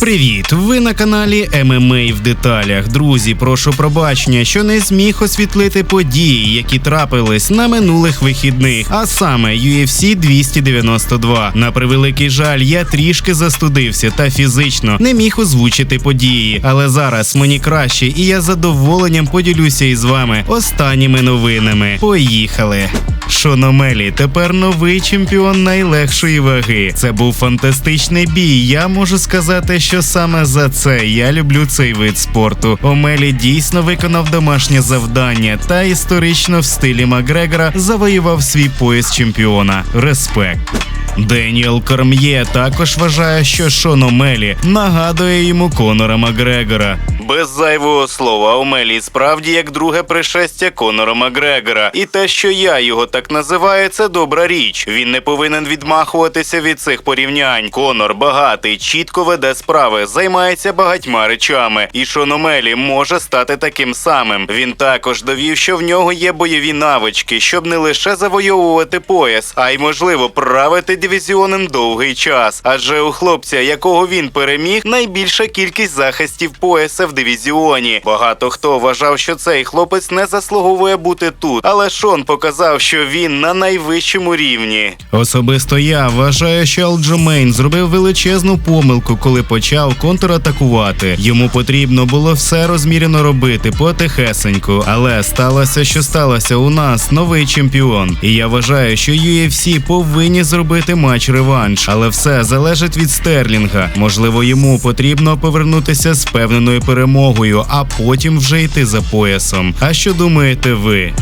Привіт! Ви на каналі ММА в деталях. Друзі, прошу пробачення, що не зміг освітлити події, які трапились на минулих вихідних, а саме UFC 292. На превеликий жаль, я трішки застудився та фізично не міг озвучити події. Але зараз мені краще, і я задоволенням поділюся із вами останніми новинами. Поїхали! Шон Омелі тепер новий чемпіон найлегшої ваги. Це був фантастичний бій. Я можу сказати, що саме за це я люблю цей вид спорту. Омелі дійсно виконав домашнє завдання та історично в стилі Макгрегора завоював свій пояс чемпіона. Респект. Деніел Корм'є також вважає, що Шон Омелі нагадує йому Конора Макгрегора. Без зайвого слова, Омелі справді як друге пришестя Конора Макгрегора. І те, що я його так називаю, це добра річ. Він не повинен відмахуватися від цих порівнянь. Конор багатий, чітко веде справи, займається багатьма речами. І Шон Омелі може стати таким самим. Він також довів, що в нього є бойові навички, щоб не лише завойовувати пояс, а й можливо правити дивізіоном довгий час. Адже у хлопця, якого він переміг, найбільша кількість захистів пояса в дивізіоні. Багато хто вважав, що цей хлопець не заслуговує бути тут, але Шон показав, що він на найвищому рівні. Особисто я вважаю, що Алджомейн зробив величезну помилку, коли почав контратакувати. Йому потрібно було все розмірено робити потихесеньку, але сталося, що сталося. У нас новий чемпіон. І я вважаю, що UFC повинні зробити матч реванш, але все залежить від Стерлінга. Можливо, йому потрібно повернутися з певненою перемогою, а потім вже йти за поясом. А що думаєте ви?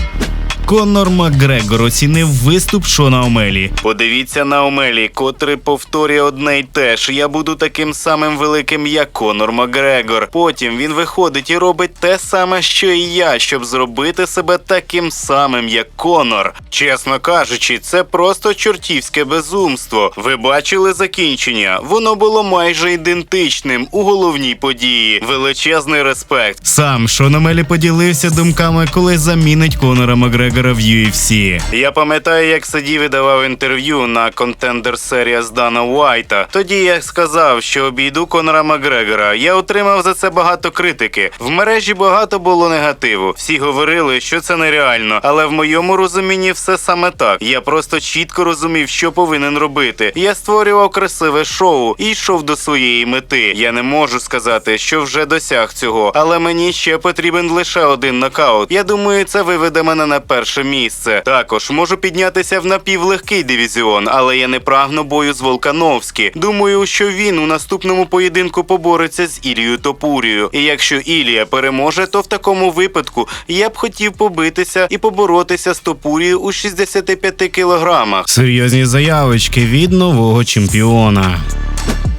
Конор Макгрегор оцінив виступ Шона Омелі. Подивіться на Омелі, котрий повторює одне й те ж. Я буду таким самим великим, як Конор Макгрегор. Потім він виходить і робить те саме, що і я, щоб зробити себе таким самим, як Конор. Чесно кажучи, це просто чортівське безумство. Ви бачили закінчення? Воно було майже ідентичним у головній події. Величезний респект. Сам Шон Омелі поділився думками, коли замінить Конора Макгрегора в UFC. Я пам'ятаю, як сидів і давав інтерв'ю на контендер серія з Дана Уайта. Тоді я сказав, що обійду Конора Макгрегора. Я отримав за це багато критики. В мережі багато було негативу. Всі говорили, що це нереально, але в моєму розумінні все саме так. Я просто чітко розумів, що повинен робити. Я створював красиве шоу і йшов до своєї мети. Я не можу сказати, що вже досяг цього, але мені ще потрібен лише один нокаут. Я думаю, це виведе мене на перше місце. Також можу піднятися в напівлегкий дивізіон, але я не прагну бою з Волкановські. Думаю, що він у наступному поєдинку побореться з Ілією Топурією. І якщо Ілія переможе, то в такому випадку я б хотів побитися і поборотися з Топурією у 65 кілограмах. Серйозні заявочки від нового чемпіона.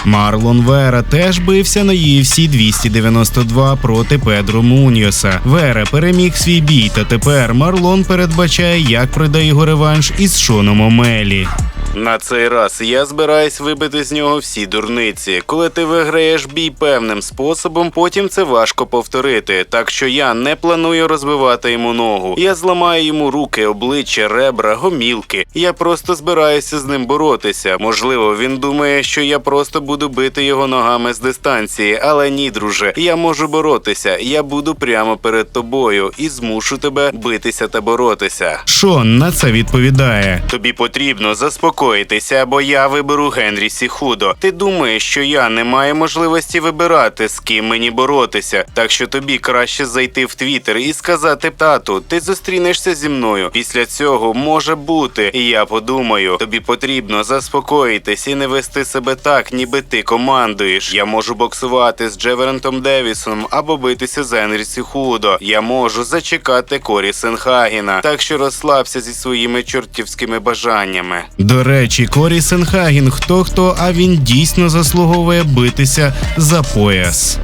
Марлон Вера теж бився на UFC 292 проти Педро Муньоса. Вера переміг свій бій, та тепер Марлон передбачає, як пройде його реванш із Шоном Омелі. На цей раз я збираюсь вибити з нього всі дурниці. Коли ти виграєш бій певним способом, потім це важко повторити. Так що я не планую розбивати йому ногу. Я зламаю йому руки, обличчя, ребра, гомілки. Я просто збираюся з ним боротися. Можливо, він думає, що я просто буду бити його ногами з дистанції, але ні, друже, я можу боротися. Я буду прямо перед тобою і змушу тебе битися та боротися. Шон на це відповідає. Тобі потрібно заспокоїтися, або я виберу Генрі Сіхудо. Ти думаєш, що я не маю можливості вибирати, з ким мені боротися. Так що тобі краще зайти в Твіттер і сказати тату, ти зустрінешся зі мною. Після цього може бути. І я подумаю, тобі потрібно заспокоїтись і не вести себе так, ніби ти командуєш. Я можу боксувати з Джеверентом Девісоном або битися з Енрі Сіхудо. Я можу зачекати Корі Сенхагіна. Так що розслабся зі своїми чортівськими бажаннями. До речі, Корі Сенхагін хто хто, а він дійсно заслуговує битися за пояс.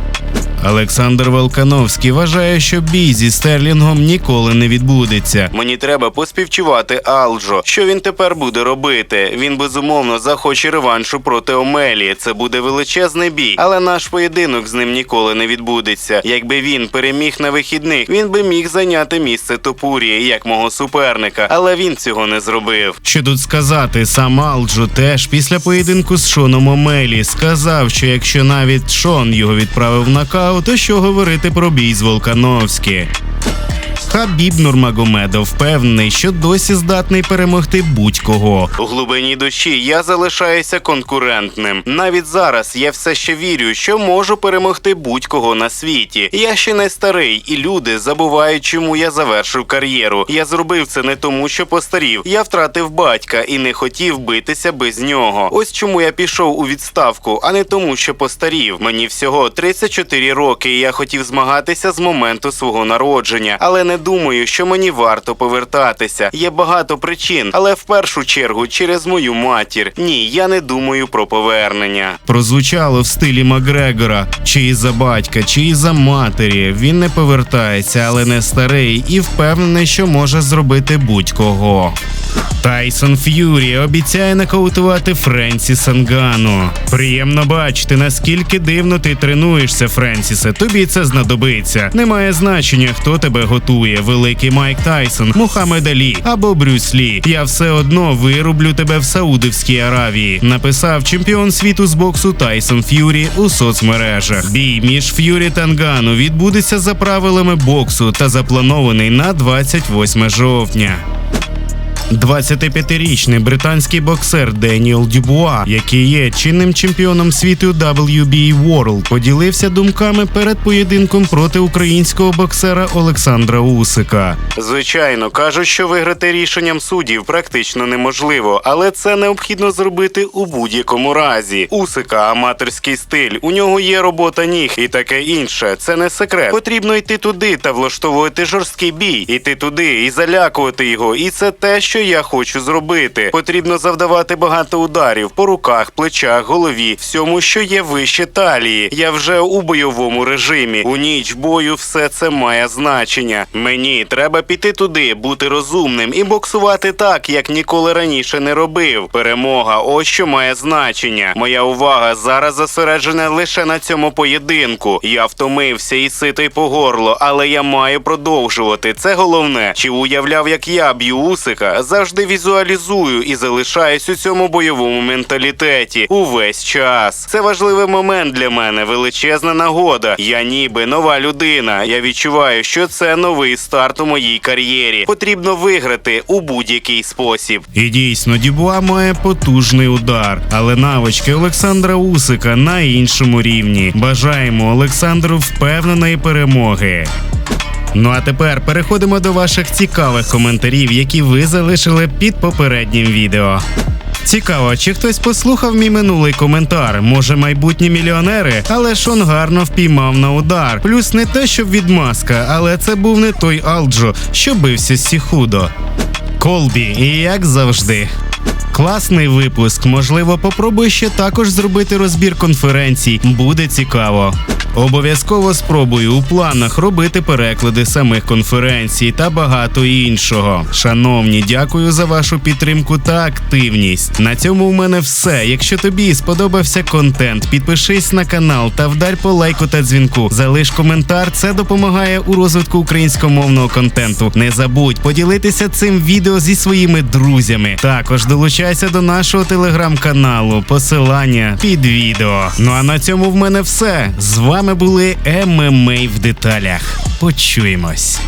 Олександр Волкановський вважає, що бій зі Стерлінгом ніколи не відбудеться. Мені треба поспівчувати Алджо. Що він тепер буде робити? Він безумовно захоче реваншу проти Омелі. Це буде величезний бій, але наш поєдинок з ним ніколи не відбудеться. Якби він переміг на вихідних, він би міг зайняти місце Топурії як мого суперника, але він цього не зробив. Що тут сказати, сам Алджо теж після поєдинку з Шоном Омелі сказав, що якщо навіть Шон його відправив на в то що говорити про бій з Волкановські. Хабіб Нурмагомедов впевнений, що досі здатний перемогти будь-кого. У глибині душі я залишаюся конкурентним. Навіть зараз я все ще вірю, що можу перемогти будь-кого на світі. Я ще не старий, і люди забувають, чому я завершив кар'єру. Я зробив це не тому, що постарів. Я втратив батька і не хотів битися без нього. Ось чому я пішов у відставку, а не тому, що постарів. Мені всього 34 роки, і я хотів змагатися з моменту свого народження, але не думаю, що мені варто повертатися. Є багато причин, але в першу чергу через мою матір. Ні, я не думаю про повернення. Прозвучало в стилі Макгрегора, чи із-за батька, чи із-за матері. Він не повертається, але не старий і впевнений, що може зробити будь-кого. Тайсон Ф'юрі обіцяє нокаутувати Френсіса Нгану. Приємно бачити, наскільки дивно ти тренуєшся, Френсісе. Тобі це знадобиться. Немає значення, хто тебе готує. Великий Майк Тайсон, Мухаммед Алі або Брюс Лі. Я все одно вирублю тебе в Саудовській Аравії. Написав чемпіон світу з боксу Тайсон Ф'юрі у соцмережах. Бій між Ф'юрі та Нгану відбудеться за правилами боксу та запланований на 28 жовтня. 25-річний британський боксер Деніел Дюбуа, який є чинним чемпіоном світу WBA World, поділився думками перед поєдинком проти українського боксера Олександра Усика. Звичайно, кажуть, що виграти рішенням суддів практично неможливо, але це необхідно зробити у будь-якому разі. Усика аматорський стиль, у нього є робота ніг і таке інше. Це не секрет. Потрібно йти туди та влаштовувати жорсткий бій, іти туди і залякувати його. І це те, що я хочу зробити. Потрібно завдавати багато ударів по руках, плечах, голові, всьому, що є вище талії. Я вже у бойовому режимі. У ніч бою все це має значення. Мені треба піти туди, бути розумним і боксувати так, як ніколи раніше не робив. Перемога, ось що має значення. Моя увага зараз зосереджена лише на цьому поєдинку. Я втомився і ситий по горло, але я маю продовжувати. Це головне. Чи уявляв, як я б'ю усика? Завжди візуалізую і залишаюсь у цьому бойовому менталітеті увесь час. Це важливий момент для мене, величезна нагода. Я ніби нова людина. Я відчуваю, що це новий старт у моїй кар'єрі. Потрібно виграти у будь-який спосіб. І дійсно, Дюбуа має потужний удар, але навички Олександра Усика на іншому рівні. Бажаємо Олександру впевненої перемоги. Ну а тепер переходимо до ваших цікавих коментарів, які ви залишили під попереднім відео. Цікаво, чи хтось послухав мій минулий коментар? Може, майбутні мільйонери, але Шон гарно впіймав на удар. Плюс не те, щоб відмазка, але це був не той Алджо, що бився з Сіхудо. Колбі, і як завжди. Класний випуск. Можливо, попробуй ще також зробити розбір конференцій. Буде цікаво. Обов'язково спробую у планах робити переклади самих конференцій та багато іншого. Шановні, дякую за вашу підтримку та активність. На цьому у мене все. Якщо тобі сподобався контент, підпишись на канал та вдарь по лайку та дзвінку. Залиш коментар, це допомагає у розвитку українськомовного контенту. Не забудь поділитися цим відео зі своїми друзями. Також долучайся до нашого телеграм-каналу. Посилання під відео. Ну а на цьому в мене все. З вами були ММА в деталях. Почуємось.